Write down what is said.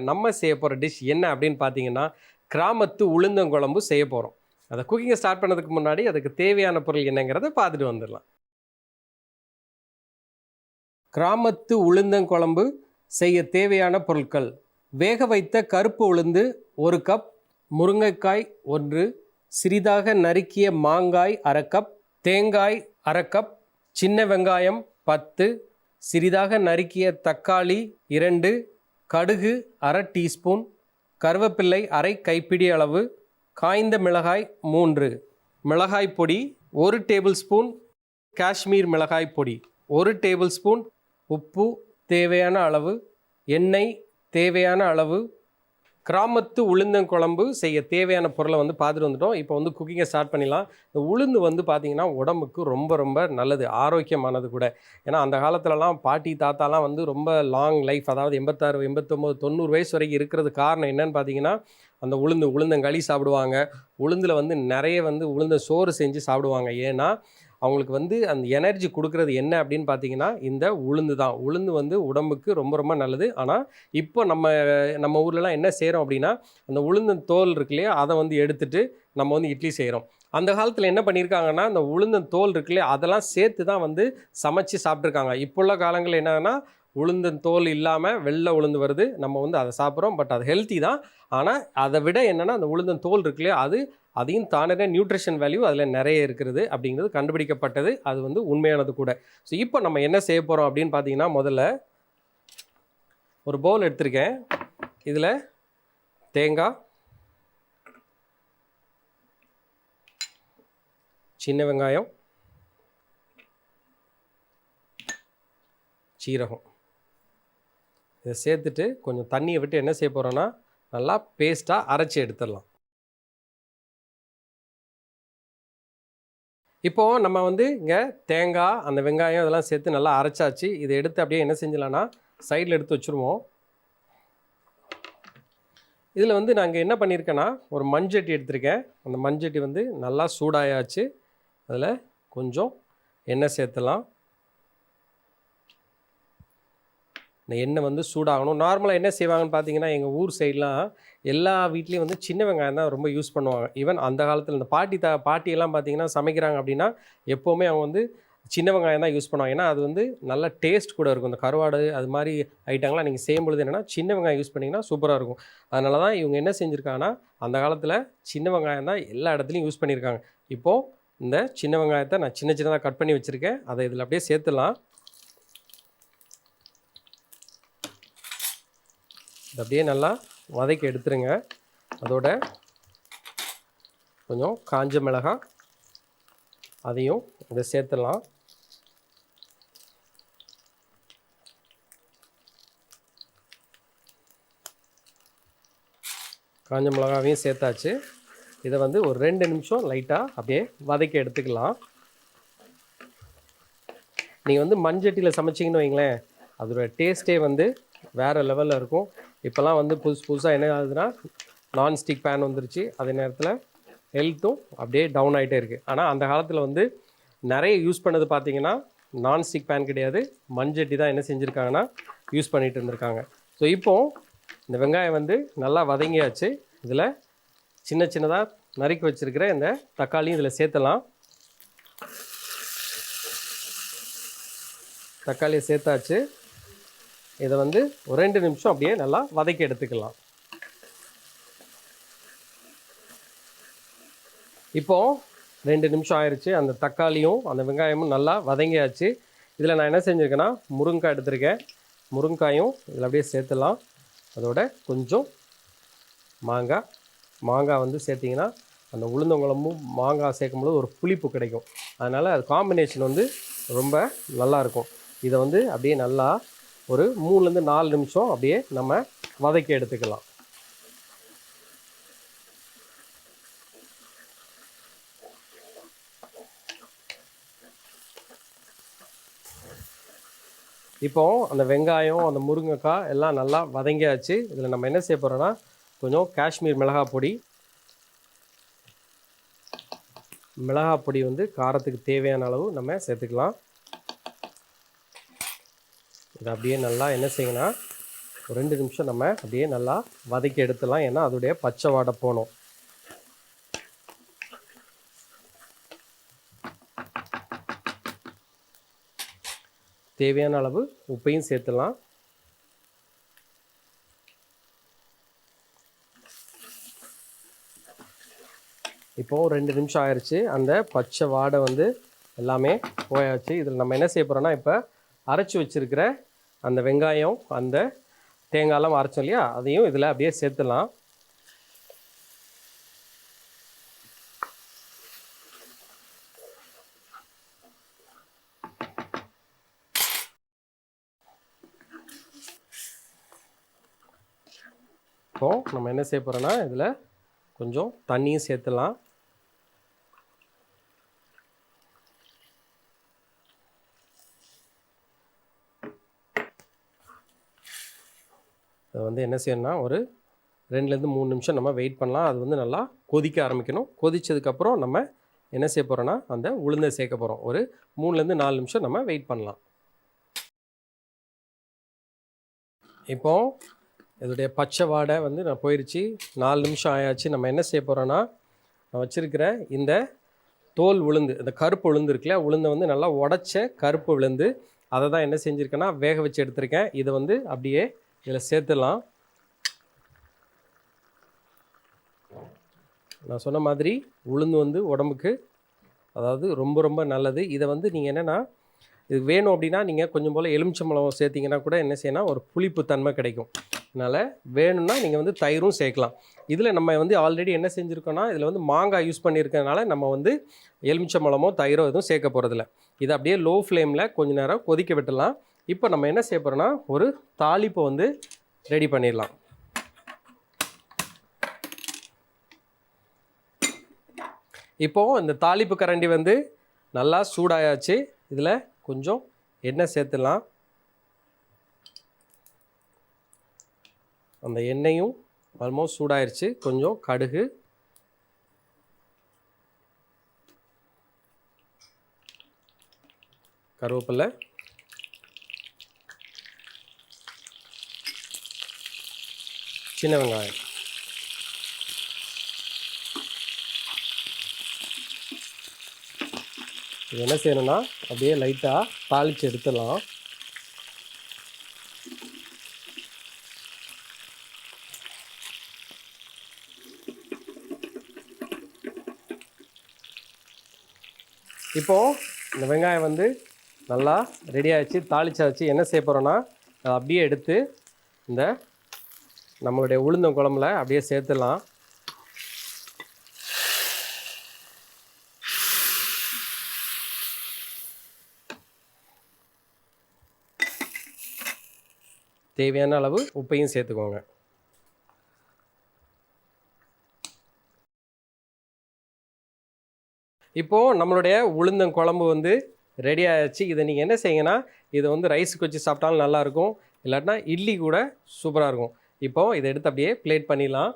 நம்ம செய்ய போகிற டிஷ் என்ன அப்படின்னு பார்த்தீங்கன்னா கிராமத்து உளுந்தங்குழம்பு செய்ய போகிறோம் அதை குக்கிங்கை ஸ்டார்ட் பண்ணதுக்கு முன்னாடி அதுக்கு தேவையான பொருள் என்னங்கிறத பார்த்துட்டு வந்துடலாம். கிராமத்து உளுந்தங்குழம்பு செய்ய தேவையான பொருட்கள். வேக வைத்த கருப்பு உளுந்து ஒரு கப் முருங்கைக்காய் ஒன்று சிறிதாக நறுக்கிய மாங்காய் அரை கப் தேங்காய் அரை கப் சின்ன வெங்காயம் பத்து சிறிதாக நறுக்கிய தக்காளி இரண்டு கடுகு அரை டீஸ்பூன் கருவேப்பிள்ளை அரை கைப்பிடி அளவு காய்ந்த மிளகாய் மூன்று மிளகாய் பொடி ஒரு டேபிள் ஸ்பூன் காஷ்மீர் மிளகாய் பொடி ஒரு டேபிள் ஸ்பூன் உப்பு தேவையான அளவு எண்ணெய் தேவையான அளவு கிராமத்து உளுந்தங்குழம்பு செய்ய தேவையான பொருளை வந்து பார்த்துட்டு வந்துட்டோம். இப்போ வந்து குக்கிங்கை ஸ்டார்ட் பண்ணிடலாம். இந்த உளுந்து வந்து பார்த்திங்கன்னா உடம்புக்கு ரொம்ப ரொம்ப நல்லது. ஆரோக்கியமானது கூட. ஏன்னா அந்த காலத்துலலாம் பாட்டி தாத்தாலாம் வந்து ரொம்ப லாங் லைஃப் அதாவது எண்பத்தாறு எண்பத்தொம்போது தொண்ணூறு வயசு வரைக்கும் இருக்கிறது காரணம் என்னன்னு பார்த்தீங்கன்னா அந்த உளுந்து உளுந்தங்களி சாப்பிடுவாங்க. உளுந்தில் வந்து நிறைய வந்து உளுந்த சோறு செஞ்சு சாப்பிடுவாங்க. ஏன்னா அவங்களுக்கு வந்து அந்த எனர்ஜி கொடுக்கறது என்ன அப்படின்னு பார்த்தீங்கன்னா இந்த உளுந்து தான். உளுந்து வந்து உடம்புக்கு ரொம்ப ரொம்ப நல்லது. ஆனால் இப்போ நம்ம நம்ம ஊர்லலாம் என்ன செய்கிறோம் அப்படின்னா அந்த உளுந்து தோல் இருக்கு இல்லையா அதை வந்து எடுத்துட்டு நம்ம வந்து இட்லி செய்கிறோம் அந்த காலத்தில் என்ன பண்ணியிருக்காங்கன்னா அந்த உளுந்தன் தோல் இருக்கு இல்லையா அதெல்லாம் சேர்த்து தான் வந்து சமைச்சு சாப்பிட்ருக்காங்க இப்போ உள்ள காலங்களில் என்னன்னா உளுந்தன் தோல் இல்லாமல் வெள்ளை உளுந்து வருது. நம்ம வந்து அதை சாப்பிட்றோம். பட் அது ஹெல்த்தி தான். ஆனால் அதை விட என்னென்னா அந்த உளுந்தன் தோல் இருக்கு இல்லையா அது அதையும் தானே நியூட்ரிஷன் வேல்யூ அதில் நிறைய இருக்கிறது அப்படிங்கிறது கண்டுபிடிக்கப்பட்டது. அது வந்து உண்மையானது கூட. ஸோ இப்போ நம்ம என்ன செய்ய போகிறோம் அப்படின்னு பார்த்தீங்கன்னா முதல்ல ஒரு பவுல் எடுத்திருக்கேன். இதில் தேங்காய் சின்ன வெங்காயம் சீரகம். இதை சேர்த்துட்டு கொஞ்சம் தண்ணியை விட்டு என்ன செய்ய போகிறோன்னா நல்லா பேஸ்ட்டாக அரைச்சி எடுத்துடலாம். இப்போது நம்ம வந்து இங்கே தேங்காய் அந்த வெங்காயம் இதெல்லாம் சேர்த்து நல்லா அரைச்சாச்சு. இதை எடுத்து அப்படியே என்ன செஞ்சலான்னா சைடில் எடுத்து வச்சுருவோம். இதில் வந்து நாங்கள் என்ன பண்ணியிருக்கேன்னா ஒரு மண்சட்டி எடுத்திருக்கேன். அந்த மண்சட்டி வந்து நல்லா சூடாயாச்சு. அதில் கொஞ்சம் எண்ணெய் சேர்த்துலாம் இந்த எண்ணெய் வந்து சூடாகணும். நார்மலாக என்ன செய்வாங்கன்னு பார்த்தீங்கன்னா எங்கள் ஊர் சைட்லாம் எல்லா வீட்லேயும் வந்து சின்ன வெங்காயம் தான் ரொம்ப யூஸ் பண்ணுவாங்க. ஈவன் அந்த காலத்தில் இந்த பாட்டி தா பாட்டியெல்லாம் பார்த்தீங்கன்னா சமைக்கிறாங்க அப்படின்னா எப்போவுமே அவங்க வந்து சின்ன வெங்காயம் தான் யூஸ் பண்ணுவாங்க. ஏன்னா அது வந்து நல்ல டேஸ்ட் கூட இருக்கும். இந்த கருவாடு அது மாதிரி ஐட்டங்கள்லாம் நீங்கள் செய்யும் பொழுது என்னென்னா சின்ன வெங்காயம் யூஸ் பண்ணிங்கன்னா சூப்பராக இருக்கும். அதனால தான் இவங்க என்ன செஞ்சுருக்காங்கன்னா அந்த காலத்தில் சின்ன வெங்காயம் தான் எல்லா இடத்துலையும் யூஸ் பண்ணியிருக்காங்க இப்போது இந்த சின்ன வெங்காயத்தை நான் சின்ன சின்னதாக கட் பண்ணி வச்சுருக்கேன். அதை இதில் அப்படியே சேர்த்துலாம் அப்படியே நல்லா வதக்கி எடுத்துருங்க. அதோட கொஞ்சம் காஞ்ச மிளகாய் அதையும் இதை சேர்த்துடலாம். காஞ்ச மிளகாவையும் சேர்த்தாச்சு. இதை வந்து ஒரு ரெண்டு நிமிஷம் லைட்டாக அப்படியே வதக்கி எடுத்துக்கலாம். நீங்கள் வந்து மண்சட்டியில் சமைச்சிங்கன்னு வைங்களேன் அதோட டேஸ்ட்டே வந்து வேறு லெவலில் இருக்கும். இப்போல்லாம் வந்து புதுசு புதுசாக என்ன ஆகுதுன்னா நான்ஸ்டிக் பேன் வந்துருச்சு. அதே நேரத்தில் ஹெல்த்தும் அப்படியே டவுன் ஆகிட்டே இருக்குது ஆனால் அந்த காலத்தில் வந்து நிறைய யூஸ் பண்ணது பார்த்திங்கன்னா நான்ஸ்டிக் பேன் கிடையாது. மண்சட்டி தான் என்ன செஞ்சுருக்காங்கன்னா யூஸ் பண்ணிகிட்டு இருந்திருக்காங்க. ஸோ இப்போது இந்த வெங்காயம் வந்து நல்லா வதங்கியாச்சு. இதில் சின்ன சின்னதாக நறுக்கி வச்சுருக்கிற இந்த தக்காளியும் இதில் சேர்த்தலாம். தக்காளியை சேர்த்தாச்சு. இதை வந்து ஒரு ரெண்டு நிமிஷம் அப்படியே நல்லா வதக்கி எடுத்துக்கலாம். இப்போது ரெண்டு நிமிஷம் ஆயிடுச்சு அந்த தக்காளியும் அந்த வெங்காயமும் நல்லா வதங்கியாச்சு. இதில் நான் என்ன செஞ்சுருக்கேன்னா முருங்கைக்காய் எடுத்திருக்கேன். முருங்காயும் இதில் அப்படியே சேர்த்துலாம் அதோட கொஞ்சம் மாங்காய். மாங்காய் வந்து சேர்த்திங்கன்னா அந்த உளுந்தங்குழம்பும் மாங்காய் சேர்க்கும்போது ஒரு புளிப்பு கிடைக்கும். அதனால் அது காம்பினேஷன் வந்து ரொம்ப நல்லாயிருக்கும் இதை வந்து அப்படியே நல்லா ஒரு மூணுலேருந்து நாலு நிமிஷம் அப்படியே நம்ம வதக்கி எடுத்துக்கலாம். இப்போ அந்த வெங்காயம் அந்த முருங்கைக்காய் எல்லாம் நல்லா வதங்கியாச்சு. இதில் நம்ம என்ன செய்ய போகிறோன்னா கொஞ்சம் காஷ்மீர் மிளகாய் பொடி. மிளகாய் பொடி வந்து காரத்துக்கு தேவையான அளவு நம்ம சேர்த்துக்கலாம். இதை அப்படியே நல்லா என்ன செய்யணும்னா ஒரு ரெண்டு நிமிஷம் நம்ம அப்படியே நல்லா வதக்கி எடுத்துடலாம். ஏன்னா அதோடைய பச்சை வாடை போகணும். தேவையான அளவு உப்பையும் சேர்த்துலாம் இப்போது ரெண்டு நிமிஷம் ஆயிடுச்சு அந்த பச்சை வாடை வந்து எல்லாமே போயாச்சு. இதில் நம்ம என்ன செய்ய போகிறோன்னா இப்போ அரைச்சி வச்சிருக்கிற அந்த வெங்காயம் அந்த தேங்காயெல்லாம் அரைச்சோம் இல்லையா? அதையும் இதில் அப்படியே சேர்த்துலாம் இப்போ நம்ம என்ன செய்ய போகிறோன்னா இதில் கொஞ்சம் தண்ணியும் சேர்த்துலாம் அது வந்து என்ன செய்யணும்னா ஒரு ரெண்டுலேருந்து மூணு நிமிஷம் நம்ம வெயிட் பண்ணலாம். அது வந்து நல்லா கொதிக்க ஆரம்பிக்கணும். கொதித்ததுக்கப்புறம் நம்ம என்ன செய்ய போகிறோன்னா அந்த உளுந்தை சேர்க்க போகிறோம் ஒரு மூணுலேருந்து நாலு நிமிஷம் நம்ம வெயிட் பண்ணலாம். இப்போ இதோடைய பச்சை வாடை வந்து நான் போயிடுச்சு நாலு நிமிஷம் ஆயாச்சு. நம்ம என்ன செய்ய போகிறோன்னா நான் வச்சுருக்கிற இந்த தோல் உளுந்து இந்த கருப்பு உளுந்து இருக்குல்ல உளுந்தை வந்து நல்லா உடச்ச கருப்பு விழுந்து அதை தான் என்ன செஞ்சுருக்கேன்னா வேக வச்சு எடுத்திருக்கேன். இதை வந்து அப்படியே இதில் சேர்த்துடலாம். நான் சொன்ன மாதிரி உளுந்து வந்து உடம்புக்கு அதாவது ரொம்ப ரொம்ப நல்லது. இதை வந்து நீங்கள் என்னென்னா இது வேணும் அப்படின்னா நீங்கள் கொஞ்சம் போல் எலுமிச்சம்பழம் சேர்த்திங்கன்னா கூட என்ன செய்யணும் ஒரு புளிப்பு தன்மை கிடைக்கும். அதனால் வேணும்னா நீங்கள் வந்து தயிரும் சேர்க்கலாம். இதில் நம்ம வந்து ஆல்ரெடி என்ன செஞ்சுருக்கோன்னா இதில் வந்து மாங்காய் யூஸ் பண்ணியிருக்கனால நம்ம வந்து எலுமிச்சம்பழமோ தயிரோ எதுவும் சேர்க்க போகிறதில்ல இதை அப்படியே லோ ஃப்ளேமில் கொஞ்சம் நேரம் கொதிக்க விட்டுடலாம். இப்போ நம்ம என்ன செய்ய போகிறோன்னா ஒரு தாளிப்பை வந்து ரெடி பண்ணிடலாம். இப்போது இந்த தாளிப்பு கரண்டி வந்து நல்லா சூடாயாச்சு. இதில் கொஞ்சம் எண்ணெய் சேர்த்துடலாம். அந்த எண்ணெயும் ஆல்மோஸ்ட் சூடாயிருச்சு. கொஞ்சம் கடுகு. கருவேப்பிலை. சின்ன வெங்காயம். இது என்ன செய்யணும்னா அப்படியே லைட்டாக தாளித்து எடுத்துடலாம். இப்போது இந்த வெங்காயம் வந்து நல்லா ரெடி ஆகிடுச்சு தாளிச்சாச்சு. என்ன செய்ய போகிறோன்னா அப்படியே எடுத்து இந்த நம்மளுடைய உளுந்தம் குழம்புல அப்படியே சேர்த்துடலாம். தேவையான அளவு உப்பையும் சேர்த்துக்கோங்க. இப்போது நம்மளுடைய உளுந்தம் குழம்பு வந்து ரெடி ஆயாச்சு. இதை நீங்கள் என்ன செய்யுங்கன்னா இதை வந்து ரைஸுக்கு வச்சு சாப்பிட்டாலும் நல்லாயிருக்கும் இல்லாட்டினா இட்லி கூட சூப்பராக இருக்கும். இப்போது இதை எடுத்து அப்படியே பிளேட் பண்ணிடலாம்.